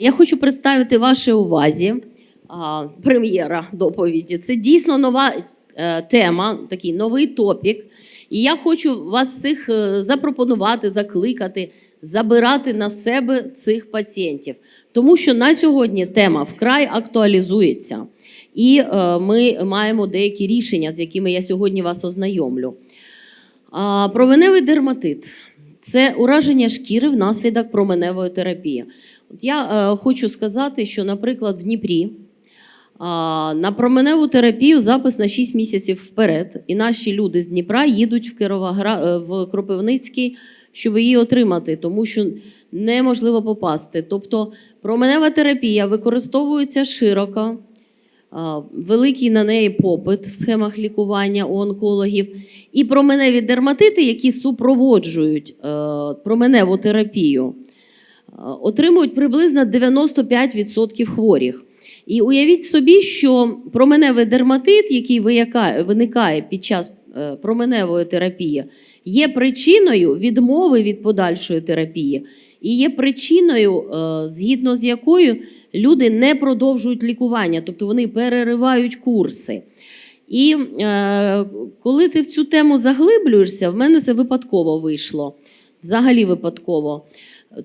Я хочу представити вашій увазі а, прем'єра доповіді. Це дійсно нова е, тема, такий новий топік. І я хочу вас всіх е, запропонувати, закликати, забирати на себе цих пацієнтів. Тому що на сьогодні тема вкрай актуалізується. І е, ми маємо деякі рішення, з якими я сьогодні вас ознайомлю. А, Променевий дерматит це ураження шкіри внаслідок променевої терапії. От я е, хочу сказати, що, наприклад, в Дніпрі на променеву терапію запис на 6 місяців вперед, і наші люди з Дніпра їдуть в Кировогра... е, в Кропивницький, щоб її отримати, тому що неможливо попасти. Тобто променева терапія використовується широко. Великий на неї попит в схемах лікування у онкологів. І променеві дерматити, які супроводжують е, променеву терапію, е, отримують приблизно 95% хворих. І уявіть собі, що променевий дерматит, який виникає під час е, променевої терапії, є причиною відмови від подальшої терапії, і є причиною, е, згідно з якою люди не продовжують лікування, тобто вони переривають курси. І е, коли ти в цю тему заглиблюєшся, в мене це випадково вийшло, взагалі випадково,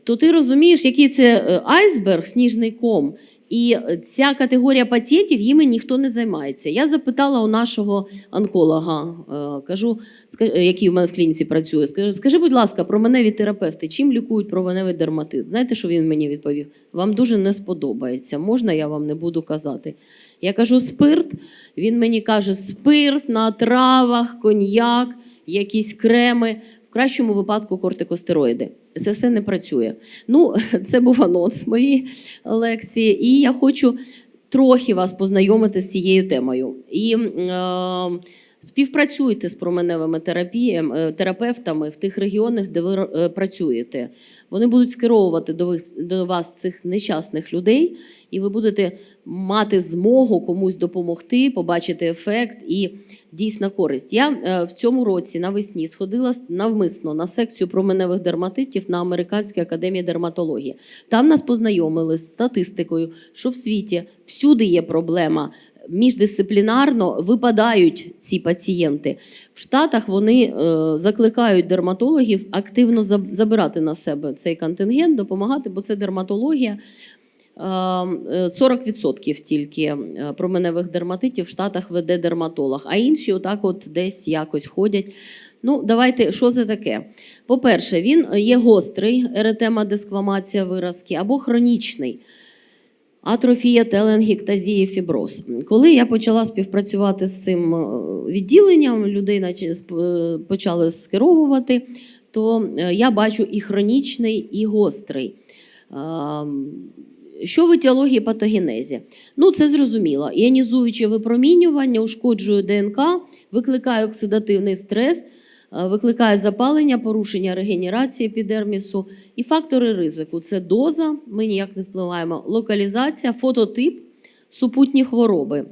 то ти розумієш, який це е, айсберг, сніжний ком. І ця категорія пацієнтів їми ніхто не займається. Я запитала у нашого онколога, е, кажу, який в мене в клініці працює, скажи, будь ласка, променеві терапевти, чим лікують променевий дерматит? Знаєте, що він мені відповів? Вам дуже не сподобається. Можна, я вам не буду казати. Я кажу спирт. Він мені каже: спирт на травах, коньяк, якісь креми, в кращому випадку кортикостероїди. Це все не працює. Ну, це був анонс моєї лекції, і я хочу трохи вас познайомити з цією темою. І е, співпрацюйте з променевими терапіями, е, терапевтами в тих регіонах, де ви е, працюєте. Вони будуть скеровувати до, вас цих нещасних людей, і ви будете мати змогу комусь допомогти, побачити ефект і дійсно користь. Я е, в цьому році навесні сходила навмисно на секцію променевих дерматитів на Американській академії дерматології. Там нас познайомили з статистикою, що в світі всюди є проблема. Міждисциплінарно випадають ці пацієнти. В Штатах вони е, закликають дерматологів активно забирати на себе цей контингент, допомагати, бо це дерматологія. Е, е, 40% тільки е, променевих дерматитів в Штатах веде дерматолог, а інші отак от десь якось ходять. Ну, давайте, що це таке? По-перше, він є гострий, еретема, десквамація виразки, або хронічний. Атрофія, теленгіктазія, фіброз. Коли я почала співпрацювати з цим е, відділенням, людей е, почали скеровувати, то е, я бачу і хронічний, і гострий. Що в етіології патогенезі? Ну, це зрозуміло. Іонізуюче випромінювання ушкоджує ДНК, викликає оксидативний стрес, викликає запалення, порушення регенерації епідермісу і фактори ризику. Це доза, ми ніяк не впливаємо, локалізація, фототип, супутні хвороби.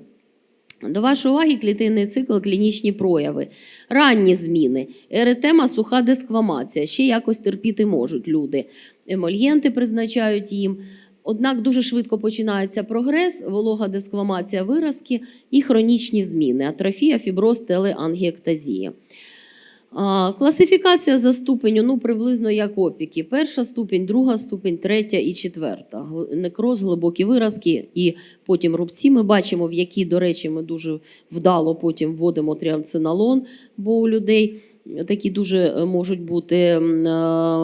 До вашої уваги клітинний цикл, клінічні прояви, ранні зміни, еретема, суха десквамація, ще якось терпіти можуть люди. Емольєнти призначають їм. Однак дуже швидко починається прогрес, волога десквамація виразки і хронічні зміни, атрофія, фіброз, телеангіектазія. Класифікація за ступеню ну, приблизно як опіки. Перша ступень, друга ступень, третя і четверта. Некроз, глибокі виразки і потім рубці. Ми бачимо, в які, до речі, ми дуже вдало потім вводимо тріамцинолон, бо у людей такі дуже е, можуть бути е,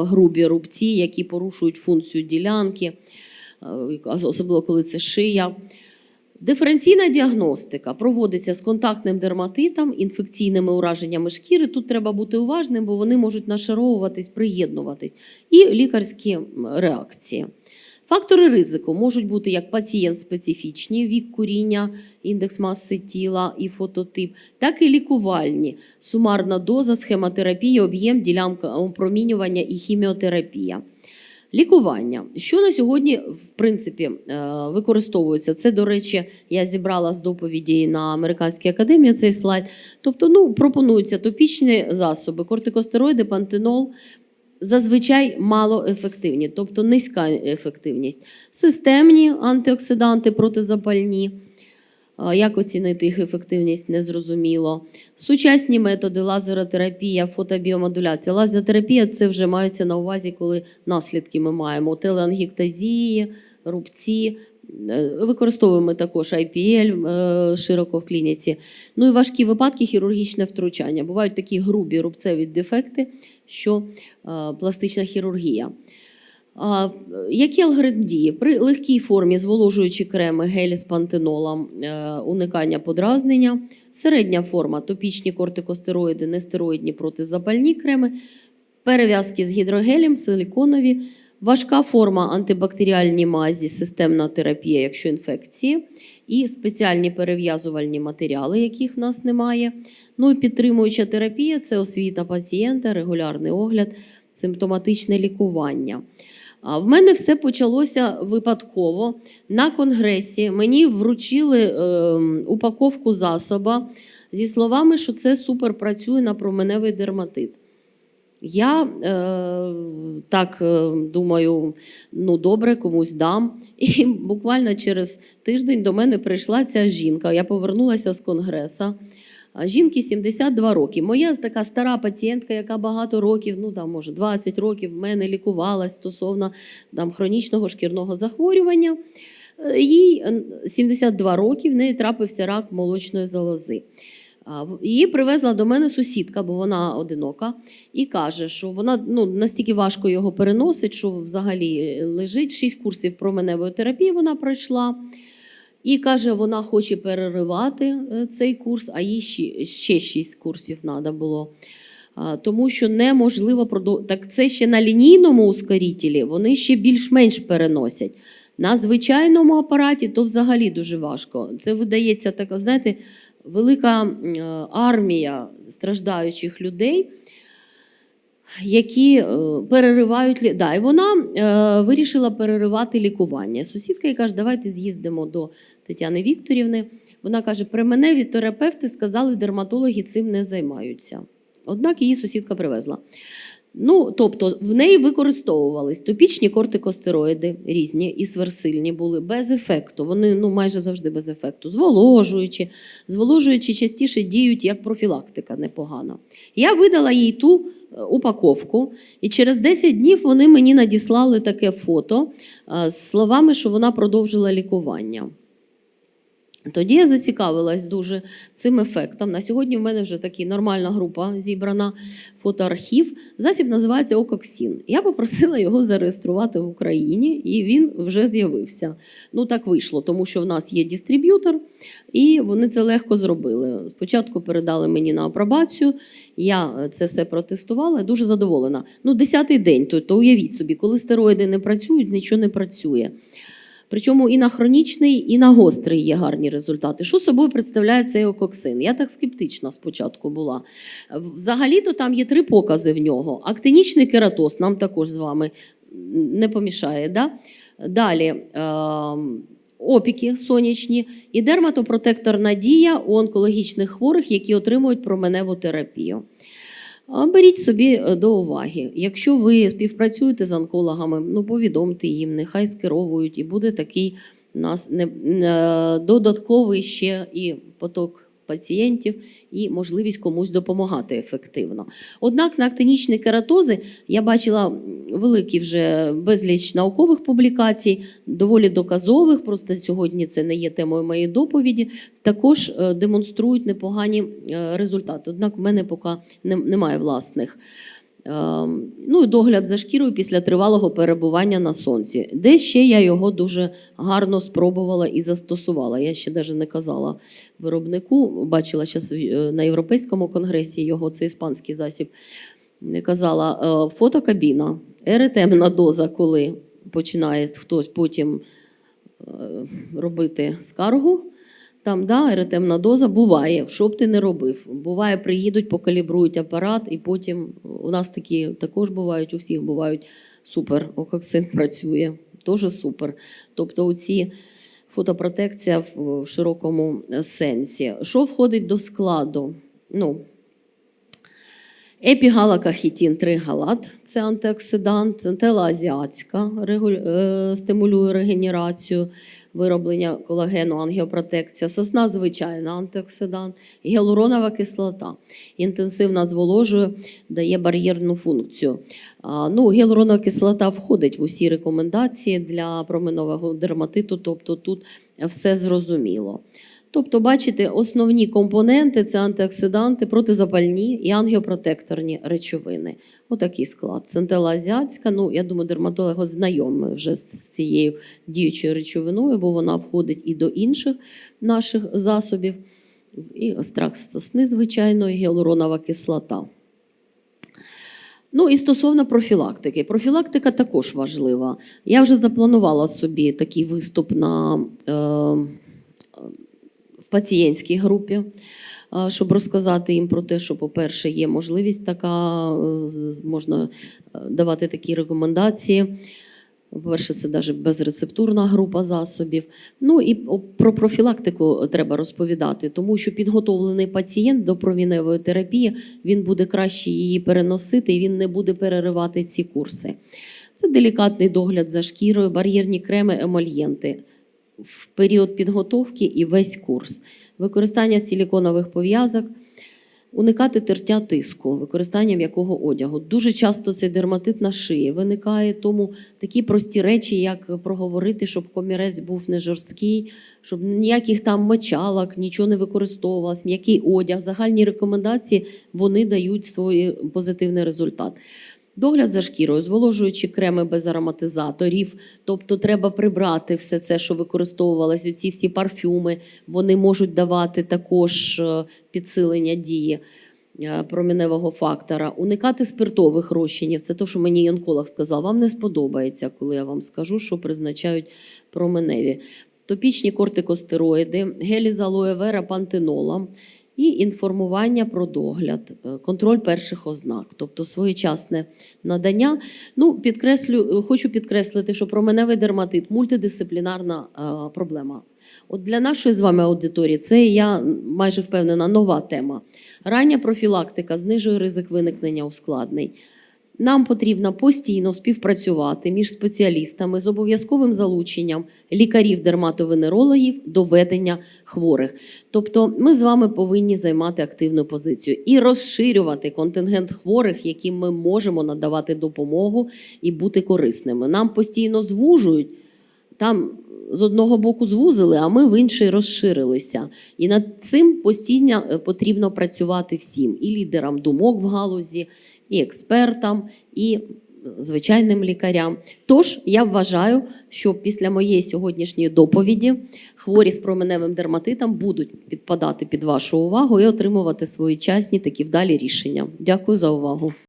грубі рубці, які порушують функцію ділянки, е, особливо коли це шия. Диференційна діагностика проводиться з контактним дерматитом, інфекційними ураженнями шкіри. Тут треба бути уважним, бо вони можуть нашаровуватись, приєднуватись, і лікарські реакції. Фактори ризику можуть бути як пацієнт-специфічні, вік куріння, індекс маси тіла і фототип, так і лікувальні, сумарна доза, схемотерапія, об'єм, ділянка опромінювання і хіміотерапія. Лікування. Що на сьогодні, в принципі, е, використовується? Це, до речі, я зібрала з доповіді на Американській академії цей слайд. Тобто, ну, пропонуються топічні засоби, кортикостероїди, пантенол, зазвичай малоефективні, тобто низька ефективність. Системні антиоксиданти протизапальні. А, Як оцінити їх ефективність, незрозуміло. Сучасні методи лазеротерапія, фотобіомодуляція. Лазеротерапія це вже мається на увазі, коли наслідки ми маємо телеангіктазії, рубці. Е, Використовуємо також IPL е, широко в клініці. Ну і важкі випадки хірургічне втручання. Бувають такі грубі рубцеві дефекти, що е, пластична хірургія. Який алгоритм дії? При легкій формі зволожуючі креми, гелі з пантенолом, е, уникання подразнення. Середня форма топічні кортикостероїди, нестероїдні протизапальні креми, перев'язки з гідрогелем, силіконові, важка форма антибактеріальні мазі, системна терапія, якщо інфекції, і спеціальні перев'язувальні матеріали, яких в нас немає. Ну і підтримуюча терапія це освіта пацієнта, регулярний огляд, симптоматичне лікування. А в мене все почалося випадково. На конгресі мені вручили е, упаковку засоба зі словами, що це супер працює на променевий дерматит. Я е, так е, думаю, ну добре, комусь дам. І буквально через тиждень до мене прийшла ця жінка. Я повернулася з конгреса. Жінки 72 роки. Моя така стара пацієнтка, яка багато років, ну там може 20 років, в мене лікувалась стосовно там, хронічного шкірного захворювання. Е, Їй е, 72 роки, в неї трапився рак молочної залози. Її привезла до мене сусідка, бо вона одинока, і каже, що вона ну, настільки важко його переносить, що взагалі е, лежить. Шість курсів променевої терапії вона пройшла. І каже, вона хоче переривати е, цей курс, а їй ще, шість курсів треба було. Тому що неможливо продов... Так це ще на лінійному ускорітелі вони ще більш-менш переносять. На звичайному апараті то взагалі дуже важко. Це видається така, знаєте, велика е, армія страждаючих людей, які е, переривають да, і вона е, вирішила переривати лікування. Сусідка їй каже, давайте з'їздимо до Тетяни Вікторівни. Вона каже: при мене від терапевти сказали, дерматологи цим не займаються. Однак її сусідка привезла. Ну, тобто в неї використовувались топічні кортикостероїди різні і сверсильні були без ефекту. Вони ну, майже завжди без ефекту. Зволожуючі, зволожуючі частіше діють як профілактика непогано. Я видала їй ту е, упаковку, і через 10 днів вони мені надіслали таке фото е, з словами, що вона продовжила лікування. Тоді я зацікавилась дуже цим ефектом. На сьогодні в мене вже така нормальна група зібрана фотоархів. Засіб називається Ококсін. Я попросила його зареєструвати в Україні, і він вже з'явився. Ну так вийшло, тому що в нас є дистриб'ютор, і вони це легко зробили. Спочатку передали мені на апробацію. Я це все протестувала, дуже задоволена. Ну, десятий день, то, то уявіть собі, коли стероїди не працюють, нічого не працює. Причому і на хронічний, і на гострий є гарні результати. Що собою представляє цей ококсин? Я так скептична спочатку була. Взагалі-то там є три покази в нього. Актинічний кератоз нам також з вами не помішає. Да? Далі. Е- Опіки сонячні і дерматопротекторна дія у онкологічних хворих, які отримують променеву терапію. Беріть собі е, до уваги. Якщо ви співпрацюєте з онкологами, ну повідомте їм, нехай скеровують, і буде такий у нас не, не, додатковий ще і поток пацієнтів, і можливість комусь допомагати ефективно. Однак на актинічні кератози я бачила великі вже безліч наукових публікацій, доволі доказових. Просто сьогодні це не є темою моєї доповіді. Також е, демонструють непогані е, результати. Однак в мене поки немає власних. Ем, Ну і догляд за шкірою після тривалого перебування на сонці. Де ще я його дуже гарно спробувала і застосувала. Я ще навіть не казала виробнику. Бачила зараз на Європейському конгресі його, це іспанський засіб. Не казала Е, фотокабіна, еретемна доза, коли починає хтось потім е, робити скаргу. Там, да, еретемна доза буває, що б ти не робив. Буває, приїдуть, покалібрують апарат, і потім у нас такі також бувають, у всіх бувають супер. Ококсин працює, теж супер. Тобто, оці фотопротекція в, широкому сенсі. Що входить до складу? Ну, Епігалакахітін тригалат це антиоксидант, азіатська е, стимулює регенерацію, вироблення колагену, ангіопротекція, сосна звичайна антиоксидант, гіалуронова кислота. Інтенсивна зволожує, дає бар'єрну функцію. Ну, гіалуронова кислота входить в усі рекомендації для променевого дерматиту, тобто тут все зрозуміло. Тобто, бачите, основні компоненти це антиоксиданти, протизапальні і ангіопротекторні речовини. Отакий склад. Центела азіатська. Ну, я думаю, дерматологи знайомі вже з цією діючою речовиною, бо вона входить і до інших наших засобів. І остракт сосни, звичайно, і гіалуронова кислота. Ну і стосовно профілактики. Профілактика також важлива. Я вже запланувала собі такий виступ на, е, пацієнтській групі, е, щоб розказати їм про те, що, по-перше, є можливість така, е, можна е, давати такі рекомендації. По-перше, це навіть безрецептурна група засобів. Ну і про профілактику треба розповідати, тому що підготовлений пацієнт до проміневої терапії він буде краще її переносити і він не буде переривати ці курси. Це делікатний догляд за шкірою, бар'єрні креми, емольєнти в період підготовки і весь курс, використання силіконових пов'язок. Уникати тертя тиску, використання м'якого одягу. Дуже часто цей дерматит на шиї виникає, тому такі прості речі, як проговорити, щоб комірець був не жорсткий, щоб ніяких там мочалок, нічого не використовувалось, м'який одяг. Загальні рекомендації вони дають свій позитивний результат. Догляд за шкірою, зволожуючи креми без ароматизаторів, тобто треба прибрати все це, що використовувалося, ці всі парфюми, вони можуть давати також е, підсилення дії е, проміневого фактора. Уникати спиртових розчинів. Це те, що мені онколог сказав. Вам не сподобається, коли я вам скажу, що призначають променеві. Топічні кортикостероїди, гелі з алоє вера пантенолом і інформування про догляд, е, контроль перших ознак, тобто своєчасне надання. Ну, підкреслю, хочу підкреслити, що променевий дерматит мультидисциплінарна е, проблема. От для нашої з вами аудиторії це я майже впевнена нова тема. Рання профілактика знижує ризик виникнення ускладнень. Нам потрібно постійно співпрацювати між спеціалістами з обов'язковим залученням лікарів-дерматовенерологів до ведення хворих. Тобто, ми з вами повинні займати активну позицію і розширювати контингент хворих, яким ми можемо надавати допомогу і бути корисними. Нам постійно звужують. Там з одного боку звузили, а ми в інший розширилися. І над цим постійно е, потрібно працювати всім: і лідерам думок в галузі, і експертам, і е, звичайним лікарям. Тож я вважаю, що після моєї сьогоднішньої доповіді хворі з променевим дерматитом будуть підпадати під вашу увагу і отримувати своєчасні такі вдалі рішення. Дякую за увагу.